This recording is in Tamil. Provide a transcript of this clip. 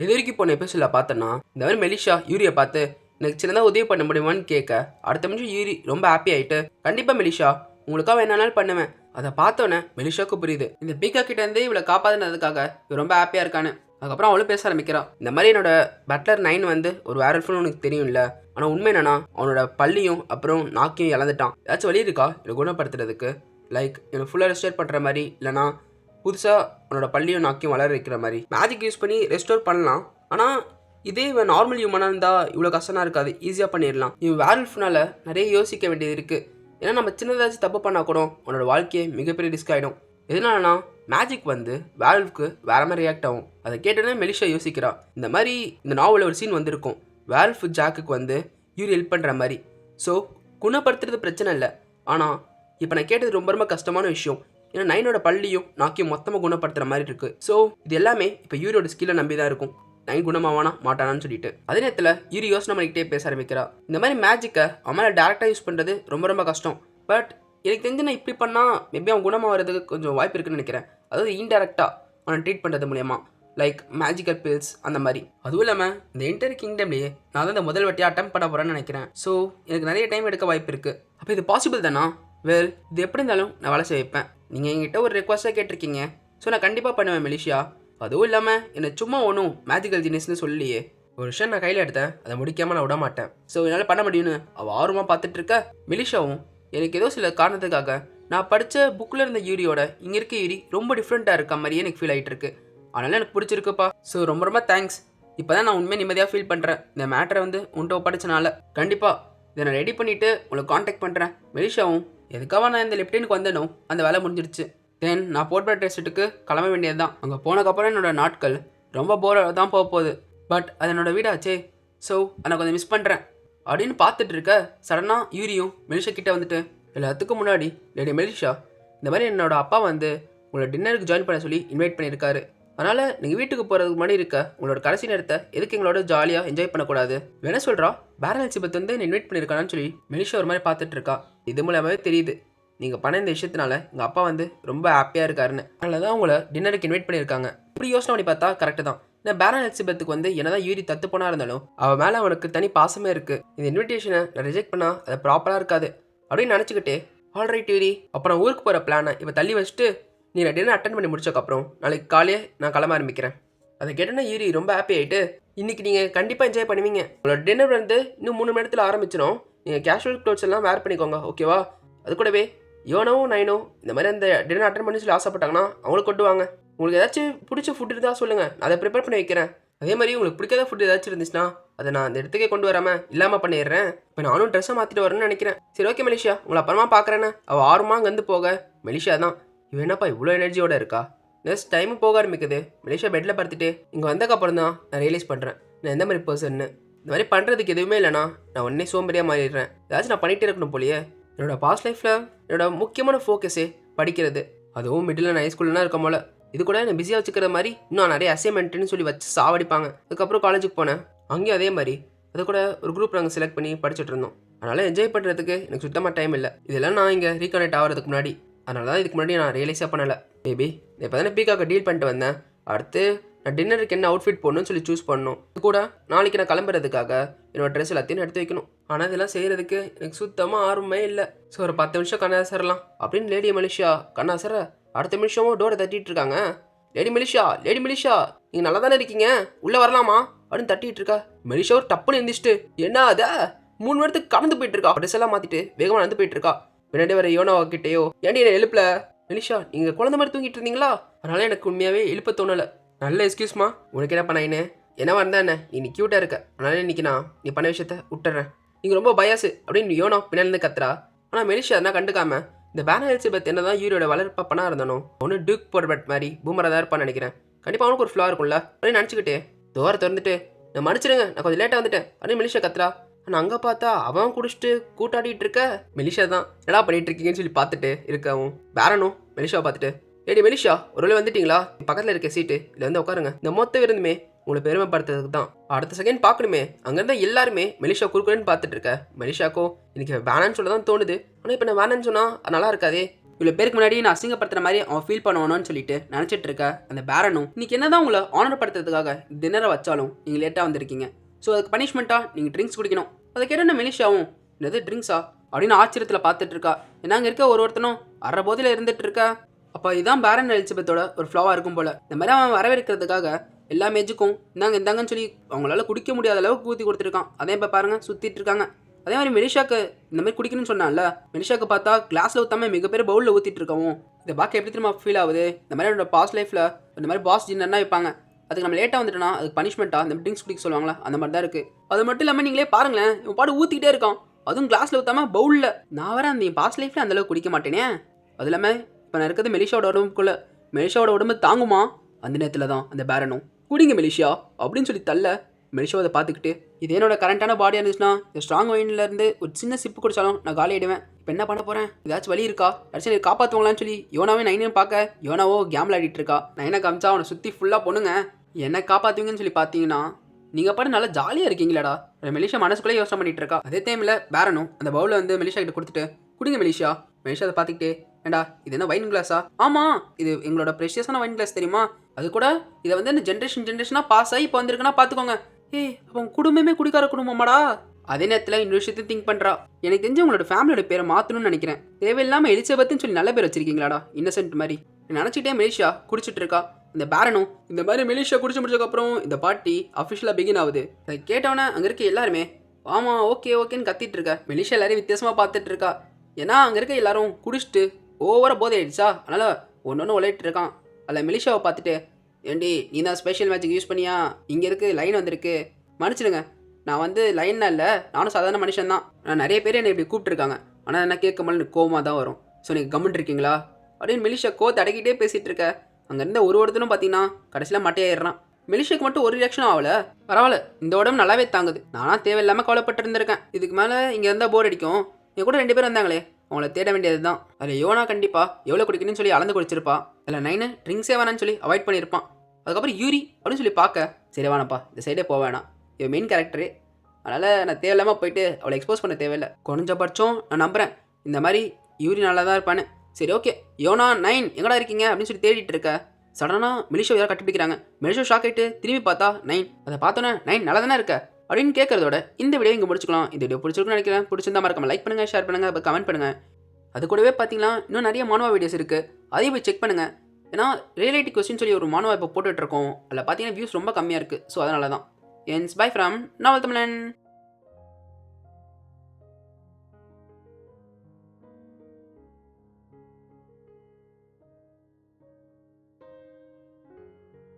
இது வரைக்கும் போன எபிசோடில் பார்த்தோன்னா இந்த மாதிரி மெலிஷா யூரியை பார்த்து எனக்கு சின்னதாக உதவி பண்ண முடியுமான்னு கேட்க அடுத்த நிமிஷம் யூரி ரொம்ப ஹாப்பி ஆயிட்டு கண்டிப்பாக மெலிஷா உங்களுக்காக வேணாலும் பண்ணுவேன். அதை பார்த்தோன்னே மெலிஷாவுக்கு புரியுது. இந்த பீக்கா கிட்டேருந்து இவளை காப்பாற்றினதுக்காக இவ ரொம்ப ஹாப்பியாக இருக்கான்னு. அதுக்கப்புறம் அவளும் பேச ஆரம்பிக்கிறான் இந்த மாதிரி என்னோட பட்லர் நைன் வந்து ஒரு வேரல்ஃபுல்னு உனக்கு தெரியும்ல? ஆனால் உண்மை என்னன்னா அவனோட பள்ளியும் அப்புறம் நாக்கையும் இழந்துட்டான். ஏதாச்சும் வழி இருக்கா? இதை குணப்படுத்துறதுக்கு. லைக் இவனை ஃபுல்லாக ரெஸ்டேர் பண்ணுற மாதிரி இல்லைனா புதுசாக உன்னோட பள்ளியும் நாக்கையும் வளர வைக்கிற மாதிரி. மேஜிக் யூஸ் பண்ணி ரெஸ்டோர் பண்ணலாம். ஆனால் இதே இவன் நார்மல் ஹியூமனாக இருந்தால் இவ்வளோ கஷ்டமாக இருக்காது. ஈஸியாக பண்ணிடலாம். இவன் வேல்ஃப்னால் நிறைய யோசிக்க வேண்டியது இருக்குது ஏன்னா நம்ம சின்னதாச்சும் தப்பு பண்ணால் கூட உன்னோட வாழ்க்கையே மிகப்பெரிய ரிஸ்க் ஆகிடும் எதனாலனா மேஜிக் வந்து வேல்வுக்கு வேற மாதிரி ரியாக்ட் ஆகும். அதை கேட்டோன்னே மெலிஷா யோசிக்கிறா. இந்த மாதிரி இந்த நாவலில் ஒரு சீன் வந்திருக்கும். வேல்ஃப் ஜாக்குக்கு வந்து யூரி ஹெல்ப் பண்ணுற மாதிரி. ஸோ குணப்படுத்துறது பிரச்சனை இல்லை. ஆனால் இப்போ நான் கேட்டது ரொம்ப ரொம்ப கஷ்டமான விஷயம். ஏன்னா நைனோட பள்ளியும் நாக்கியும் மொத்தமாக குணப்படுத்துகிற மாதிரி இருக்குது ஸோ இது எல்லாமே இப்போ யூரியோட ஸ்கில்லை நம்பி தான் இருக்கும். நைன் குணமாவானா மாட்டானான்னு சொல்லிட்டு. அதே நேரத்தில் யூரி யோசனை பண்ணிக்கிட்டே பேச ஆரம்பிக்கிறா. இந்த மாதிரி மேஜிக்கை அவன் டேரெக்டாக யூஸ் பண்ணுறது ரொம்ப ரொம்ப கஷ்டம். பட் எனக்கு தெரிஞ்சு நான் இப்படி பண்ணால் மேபி அவன் குணமாக வரதுக்கு கொஞ்சம் வாய்ப்பு இருக்குன்னு நினைக்கிறேன். அதாவது இன்டெரக்டாக அவனை ட்ரீட் பண்ணுறது மூலயமா. லைக் மேஜிக்கல் பில்ஸ் அந்த மாதிரி. அதுவும் இல்லாமல் இந்த இன்டர் கிங்டம்லேயே நான் தான் இந்த முதல் வட்டியாக அட்டம் பண்ண போகிறேன்னு நினைக்கிறேன். ஸோ எனக்கு நிறைய டைம் எடுக்க வாய்ப்பு இருக்குது அப்போ இது பாசிபிள் தானா? வெல் இது எப்படி இருந்தாலும் நான் வேலை செய்ய வைப்பேன். நீங்கள் என்கிட்ட ஒரு ரெக்வஸ்ட்டாக கேட்டிருக்கீங்க. ஸோ நான் கண்டிப்பாக பண்ணுவேன் மெலிஷியா. அதுவும் இல்லாமல் என்னை சும்மா ஒன்றும் மேஜிக்கல் ஜீனியஸ்னு சொல்லியே ஒரு விஷயம் நான் கையில் எடுத்தேன். அதை முடிக்காமல் நான் விட மாட்டேன் ஸோ என்னால் பண்ண முடியும்னு அவள் ஆர்வமாக பார்த்துட்டு இருக்க மெலிஷாவும். எனக்கு ஏதோ சில காரணத்துக்காக நான் படித்த புக்கில் இருந்த யூரியோட இங்கே இருக்க யூரி ரொம்ப டிஃப்ரெண்ட்டாக இருக்க மாதிரியே எனக்கு ஃபீல் ஆகிட்டு இருக்கு அதனால எனக்கு பிடிச்சிருக்குப்பா. ஸோ ரொம்ப ரொம்ப தேங்க்ஸ் இப்போ தான் நான் உண்மையாக நிம்மதியாக ஃபீல் பண்ணுறேன் இந்த மேட்டரை வந்து உன்ட்ட ஒப்படைச்சனால. கண்டிப்பாக இதை நான் ரெடி பண்ணிவிட்டு உங்களை காண்டாக்ட் பண்ணுறேன் மெலிஷாவும் எதுக்காக நான் இந்த லெப்டினுக்கு வந்தேனோ அந்த வேலை முடிஞ்சிடுச்சு தென் நான் போர்ட்பேட் ரெஸ்ட்டுக்கு கிளம்ப வேண்டியது தான். அங்கே போனதுக்கப்புறம் என்னோடய நாட்கள் ரொம்ப போராக தான் போக போகுது. பட் அது என்னோட வீடாச்சே ஸோ அதை கொஞ்சம் மிஸ் பண்ணுறேன் அப்படின்னு பார்த்துட்டு இருக்க சடனாக யூரியும் மெலிஷா கிட்டே வந்துட்டு எல்லாத்துக்கும் முன்னாடி லேடி மெலிஷா இந்த மாதிரி என்னோட அப்பா வந்து உங்களை டின்னருக்கு ஜாயின் பண்ண சொல்லி இன்வைட் பண்ணியிருக்காரு. அதனால் நீங்கள் வீட்டுக்கு போகிறதுக்கு முன்னாடி இருக்க உங்களோட கடைசி நேரத்தை எதுக்கு எங்களோட ஜாலியாக என்ஜாய் பண்ணக்கூடாது? வேணா சொல்கிறா பேரல் சிபத் வந்து இன்வைட் பண்ணியிருக்கான்னு சொல்லி மினிஷா ஒரு மாதிரி பார்த்துட்டு இருக்கா. இது மூலமாகவே தெரியுது. நீங்கள் பண்ண இந்த விஷயத்தினால எங்கள் அப்பா வந்து ரொம்ப ஹாப்பியாக இருக்காருன்னு. அதனால தான் உங்களை டின்னருக்கு இன்வைட் பண்ணியிருக்காங்க. இப்படி யோசனை பண்ணி பார்த்தா கரெக்டு தான். இந்த பேரன் எலிசபெத்துக்கு வந்து என்னதான் யூரி தத்து போனா இருந்தாலும் அவள் மேலே அவனுக்கு தனி பாசமே இருக்குது இந்த இன்விடேஷனை நான் ரிஜெக்ட் பண்ணால் அது ப்ராப்பராக இருக்காது. அப்படின்னு நினச்சிக்கிட்டே ஆல்ரைட் யூரி. அப்புறம் ஊருக்கு போகிற பிளானை இப்போ தள்ளி வச்சுட்டு நீ நான் டின்னர் அட்டன் பண்ணி முடிச்சக்கப்புறம் நாளைக்கு காலையே நான் கிளம்ப ஆரம்பிக்கிறேன். அதை கேட்டோன்னா யூரி ரொம்ப ஹாப்பி ஆகிட்டு இன்னைக்கு நீங்கள் கண்டிப்பாக என்ஜாய் பண்ணுவீங்க. உங்களோட டின்னர் வந்து இன்னும் மூணு மணி நேரத்தில் ஆரம்பிச்சிடும் நீங்கள் கேஷுவல் க்ளோத்ஸ் எல்லாம் வேர் பண்ணிக்கோங்க ஓகேவா அது கூடவே யோனவும் நைனோ இந்த மாதிரி அந்த டின்னர் அட்டன் பண்ணி சொல்லி ஆசைப்பட்டாங்கன்னா அவங்களுக்கு கொண்டு வாங்க. உங்களுக்கு ஏதாச்சும் பிடிச்ச ஃபுட் இருந்தால் சொல்லுங்கள் நான் அதை ப்ரிப்பேர் பண்ணி வைக்கிறேன். அதே மாதிரி உங்களுக்கு பிடிக்காத ஃபுட் ஏதாச்சும் இருந்துச்சுன்னா அதை நான் அந்த இடத்துக்கே கொண்டு வராமல் இல்லாமல் பண்ணிடுறேன். இப்போ நானும் ட்ரெஸ்ஸை மாற்றிட்டு வரேன்னு நினைக்கிறேன். சரி ஓகே மலேஷியா உங்களை அப்புறமா பார்க்குறேன்னு அவள் ஆர்வமாக அங்கேருந்து போக. மலேஷியா தான். இவன் என்னப்பா இவ்வளோ எனர்ஜியோட இருக்கா? நெக்ஸ்ட் டைம் போக ஆரம்பிக்குது. மலேசியா பெட்டில் படுத்துட்டு இங்கே வந்தக்கப்புறம் தான் நான் ரியலைஸ் பண்ணுறேன் நான் எந்த மாதிரி பர்சன்னு இந்த மாதிரி பண்ணுறதுக்கு எதுவுமே இல்லைனா நான் உடனே சோம்பேறியாக மாறிடுறேன். ஏதாச்சும் நான் பண்ணிகிட்டே இருக்கணும் போலியே. என்னோட பாஸ்ட் லைஃப்பில் என்னோட முக்கியமான ஃபோக்கஸே படிக்கிறது. அதுவும் மிடில் நான் ஸ்கூல்லாம் இருக்கும் போல. இது கூட என்னை பிஸியாக வச்சுக்கிற மாதிரி இன்னும் நிறைய அசைன்மெண்ட்டுன்னு சொல்லி வச்சு சாவடிப்பாங்க. அதுக்கப்புறம் காலேஜுக்கு போனேன். அங்கேயும் அதே மாதிரி. அது கூட ஒரு குரூப் நாங்கள் செலக்ட் பண்ணி படிச்சுட்டு இருந்தோம். அதனால் என்ஜாய் பண்ணுறதுக்கு எனக்கு சுத்தமாக டைம் இல்லை. இதெல்லாம் நான் இங்கே ரீகனெக்ட் ஆகிறதுக்கு முன்னாடி. அதனால தான் இதுக்கு முன்னாடி நான் ரியலைஸாக பண்ணலை. மேபி இப்போ தானே பீக்காக்க டீல் பண்ணிட்டு வந்தேன். அடுத்து நான் டின்னருக்கு என்ன அவுட்ஃபிட் போடணும்னு சொல்லி சூஸ் பண்ணணும். இது கூட நாளைக்கு நான் கிளம்புறதுக்காக என்னோடய ட்ரெஸ் எல்லாத்தையும் எடுத்து வைக்கணும். ஆனால் இதெல்லாம் செய்கிறதுக்கு எனக்கு சுத்தமாக ஆர்வமே இல்லை. ஸோ ஒரு பத்து நிமிஷம் கண்ணா சரலாம் அப்படின்னு லேடி மலேஷியா கண்ணாசர அடுத்த நிமிஷமும் டோரை தட்டிட்டு இருக்காங்க. லேடி மெலிஷா லேடி மெலிஷா நீங்கள் நல்லா தானே இருக்கீங்க? உள்ளே வரலாமா? அப்படின்னு தட்டிட்டு இருக்கா. மெலிஷா ஒரு டப்புன்னு எந்திரிச்சிட்டு என்ன அதை மூணு நேரத்துக்கு கடந்து போயிட்டு இருக்கா? ட்ரெஸ் எல்லாம் மாற்றிட்டு வேகமாக நடந்து போயிட்டு இருக்கா. பின்னாடி வர யோனாவா கிட்டேயோ ஏன்டி என்ன எழுப்பல? மெலிஷா நீங்கள் குழந்தை மாதிரி தூங்கிட்டு இருந்தீங்களா? அதனால எனக்கு உண்மையாகவே எழுப்ப தோணலை. நல்ல எக்ஸ்கியூஸ்மா உனக்கு என்ன பண்ணாயின்னு என்னவா இருந்தா என்ன? நீ கியூட்டா க்யூட்டாக இருக்க. அதனால இன்னைக்கு நான் நீ பண்ண விஷயத்த விட்டுறேன். நீங்கள் ரொம்ப பயாசு அப்படின்னு யோனோ பின்னாடி கத்துறா. ஆனால் மெலிஷா அதெல்லாம் கண்டுக்காம இந்த பேனர் எலிசபெத் என்ன தான் யூரியோட வளர்ப்ப பணம் இருந்தானோ? ஒன்று டூக் போர்பட் மாதிரி பூமரா தான் இருப்பான்னு நினைக்கிறேன். கண்டிப்பாக அவனுக்கு ஒரு ஃப்ளா இருக்கும்ல? அப்படின்னு நினச்சிக்கிட்டே தோர திறந்துட்டு நான் மன்னிச்சிடுங்க. நான் கொஞ்சம் லேட்டாக வந்துட்டேன். அப்படின்னு மெலிஷா கத்துறா. ஆனால் அங்கே பார்த்தா அவன் குடிச்சிட்டு கூட்டாடிட்டு இருக்க மெலிஷா தான். என்னடா பண்ணிட்டு இருக்கீங்கன்னு சொல்லி பார்த்துட்டு இருக்கவும். பேரனும் மெலிஷாவை பார்த்துட்டு. ஏடி மெலிஷா ஒரு வேலை வந்துட்டீங்களா பக்கத்தில் இருக்க சீட்டு இதில் வந்து உட்காருங்க. இந்த மொத்த விருந்துமே உங்களை பெருமைப்படுத்துறதுக்கு தான். அடுத்த செகண்ட் பார்க்கணுமே. அங்கேருந்து எல்லாருமே மெலிஷா குறுக்குறேன்னு பார்த்துட்டு இருக்க. மெலிஷாக்கோ இன்னைக்கு வேணான்னு சொல்ல தான் தோணுது. ஆனால் இப்போ நான் வேணான்னு சொன்னால் நல்லா இருக்காதே. இவ்வளோ பேருக்கு முன்னாடி நான் அசிங்கப்படுத்துற மாதிரி அவன் ஃபீல் பண்ணுவானோன்னு சொல்லிட்டு நினச்சிட்டு இருக்க அந்த பேரனும் இன்னைக்கு என்னதான் உங்களை ஆனர் படுத்துறதுக்காக டின்னரை வச்சாலும் நீங்கள் லேட்டாக வந்திருக்கீங்க. ஸோ அதுக்கு பனிஷ்மெண்ட்டாக நீங்கள் ட்ரிங்க்ஸ் குடிக்கணும். அதை கேட்ட மெலிஷாவும் என்னது ட்ரிங்க்ஸா அப்படின்னு ஆச்சரியத்தில் பார்த்துட்டு இருக்கா ஏன்னா அங்கே இருக்க ஒரு ஒருத்தனும்? அரை போதில் இருந்துட்டு இருக்கா அப்போ இதான் பேரன் எலிசபெத்தோட ஒரு ஃப்ளோவாக இருக்கும் போல. இந்த மாதிரி அவன் வரவேற்கிறதுக்காக எல்லா மேஜுக்கும் இந்தாங்க இந்தாங்கன்னு சொல்லி அவங்களால குடிக்க முடியாத அளவுக்கு ஊற்றி கொடுத்துருக்கான். அதே இப்போ பாருங்க சுற்றிட்டு இருக்காங்க அதே மாதிரி மெலிஷாக்கு இந்த மாதிரி குடிக்கணும்னு சொன்னான்ல மெலிஷாக்கு பார்த்தா கிளாஸில் ஊற்றாம மிகப்பெரிய பவுலில் ஊற்றிட்டு இருக்கவும் இதை பார்க்க எப்படி திரும்ப ஃபீல் ஆகுது? இந்த மாதிரி என்னோட பாஸ் லைஃப்பில் இந்த மாதிரி பாஸ் ஜின்னர்னா வைப்பாங்க. அதுக்கு நம்ம லேட்டாக வந்துட்டோம்னா அதுக்கு பனிஷ்மெண்ட்டாக அந்த ட்ரிங்க்ஸ் குடிக்க சொல்லுவாங்களா? அந்த மாதிரி தான் இருக்குது அது மட்டும் இல்லாமல் நீங்களே பாருங்களேன் இவன் பாடு ஊற்றிக்கிட்டே இருக்கான். அதுவும் கிளாஸில் ஊற்றாம பவுலில் நான் வர அந்த பாஸ் லைஃப்பில் அந்தளவுக்கு குடிக்க மாட்டேனே. அது இல்லாமல் இப்போ நான் இருக்கிறது மெலிஷாவோட உடம்புக்குள்ள. மெலிஷாவோட உடம்பு தாங்குமா? அந்த நேரத்தில் தான் அந்த பேரனும். குடிங்க மெலிஷியா அப்படின்னு சொல்லி தள்ள மெலிஷாவை அதை பார்த்துக்கிட்டு இது என்னோட கரண்ட்டான பாடியாக இருந்துச்சுன்னா இந்த ஸ்ட்ராங் வைன்ல இருந்து ஒரு சின்ன சிப்பு குடிச்சாலும் நான் காலியிடுவேன் இப்போ என்ன பண்ண போகிறேன் ஏதாச்சும் வழி இருக்கா? யாராச்சும் நீ காப்பாற்றுவாங்களான்னு சொல்லி யோனாவே நைனையும் பார்க்க யோனாவோ கேம்ல ஆடிட்டு இருக்கா. நைனை காமிச்சா அவனை சுற்றி ஃபுல்லாக பொண்ணுங்க என்ன காப்பாற்றுவீங்கன்னு சொல்லி பார்த்தீங்கன்னா நீங்கள் பாட்டு நல்லா ஜாலியாக இருக்கீங்களாடா. மெலிஷா மனசுக்குள்ளே யோசனை பண்ணிட்டு இருக்கா. அதே டைமில் பேரனும் அந்த பவுலில் வந்து மெலிஷா கிட்ட கொடுத்துட்டு குடிங்க மெலிஷா மெலிஷா அதை பார்த்துக்கிட்டே ஏண்டா இது என்ன வைன் கிளாஸா ஆமாம் இது எங்களோட ப்ரெஷியஸான வைன் கிளாஸ் தெரியுமா? அது கூட இதை வந்து இந்த ஜென்ரேஷன் ஜென்ரேஷனாக பாஸ் ஆகி இப்போ வந்திருக்குன்னா பார்த்துக்கோங்க. ஏய் அவன் குடும்பமே குடிக்கார குடும்பமாடா. அதே நேரத்தில் இன்னொரு விஷயத்தையும் திங்க் பண்ணுறா எனக்கு தெரிஞ்சு உங்களோட ஃபேமிலியோட பேரை மாற்றணும்னு நினைக்கிறேன். தேவையில்லாமல் எலிசபெத்துன்னு சொல்லி நல்ல பேர் வச்சிருக்கீங்களாடா இன்னசென்ட் மாதிரி. நினச்சிட்டே மெலிஷா குடிச்சிட்டு இருக்கா. இந்த பேரனும் இந்த மாதிரி மெலிஷா குடிச்சு முடிச்சதுக்கப்புறம் இந்த பார்ட்டி அஃபிஷியலாக பிகின் ஆகுது. அதை கேட்டவொன்னே அங்கே இருக்க எல்லாருமே ஆமாம் ஓகே ஓகேன்னு கத்திட்டு இருக்கா. மெலிஷா எல்லாரையும் வித்தியாசமாக பார்த்துட்டு இருக்கா. ஏன்னா அங்கே இருக்க எல்லாரும் குடிச்சிட்டு ஓவராக போதை ஆயிடுச்சா. அதனால் ஒன்று ஒன்று விளையாட்டு இருக்கான். அதில் மெலிஷாவை பார்த்துட்டு ஏண்டி நீ தான் ஸ்பெஷல் மேஜிக் யூஸ் பண்ணியா? இங்கே இருக்குது லைன் வந்திருக்கு. மன்னிச்சிடுங்க. நான் வந்து லைன்னா இல்லை நானும் சாதாரண மனுஷன் தான் நான் நிறைய பேர் என்னை இப்படி கூப்பிட்டுருக்காங்க. ஆனால் என்ன கேட்க முடியல கோவமாக தான் வரும். ஸோ நீங்கள் கம்முன்னு இருக்கீங்களா அப்படின்னு மிலிஷா கோத்து அடக்கிட்டே பேசிகிட்டு இருக்க. அங்கே இருந்த ஒரு ஒருத்தனும் பார்த்தீங்கன்னா கடைசியில் மட்டையாயிடுறான் மிலிஷாக்கு மட்டும் ஒரு ரியாக்ஷனும் ஆகல. பரவாயில்ல இந்த உடம்பு நல்லாவே தாங்குது. நானாக தேவையில்லாமல் கவலைப்பட்டு இருந்திருக்கேன் இதுக்கு மேலே இங்கே இருந்தால் போர் அடிக்கும். என் கூட ரெண்டு பேர் வந்தாங்களே. அவங்கள தேட வேண்டியது தான் அதில் யோனா கண்டிப்பாக எவ்வளோ குடிக்கணும்னு சொல்லி அளந்து குடிச்சிருப்பா. அதில் நைனு ட்ரிங்க்ஸே வேணாம்னு சொல்லி அவாய்ட் பண்ணியிருப்பான். அதுக்கப்புறம் யூரி அப்படின்னு சொல்லி பார்க்க. சரி வேணாப்பா இந்த சைடே போக வேணாம். இவன் மெயின் கேரக்டரு அதனால் நான் தேவையில்லாமல் போயிட்டு அவளை எக்ஸ்போஸ் பண்ண தேவையில்லை. குறைஞ்சபட்சம் நான் நம்புகிறேன் இந்த மாதிரி யூரி நல்லா தான் இருப்பானு சரி ஓகே யோனா நைன் எங்கடா இருக்கீங்க? அப்படின்னு சொல்லி தேடிட்டு இருக்க. சடனாக மிலிஷோ யாரும் கட்டிப்பிடிக்கிறாங்க மிலிஷோ ஷாக் ஆகிட்டு திரும்பி பார்த்தா நைன். அதை பார்த்தோன்னே நைன் நல்லா தானே இருக்க. அப்படின்னு கேட்குறதோட இந்த வீடியோ இங்கே முடிச்சுக்கலாம். இந்த வீடியோ பிடிச்சிருக்குன்னு நினைக்கிறேன். பிடிச்சிருந்தா மறக்காம லைக் பண்ணுங்கள் ஷேர் பண்ணுங்கள் அப்போ கமெண்ட் பண்ணுங்கள் அது கூடவே பார்த்தீங்கன்னா இன்னும் நிறைய மாணவ வீடியோஸ் இருக்குது அதையும் போய் செக் பண்ணுங்கள் ஏன்னா ரிலேட்டிவ் கொஸ்டின் சொல்லி ஒரு மாணவ இப்போ போட்டுட்ருக்கோம் அதில் பார்த்தீங்கன்னா வியூஸ் ரொம்ப கம்மியாக இருக்குது ஸோ அதனால தான் என்ஸ் பை ஃப்ரம் நாவல் தமிழன்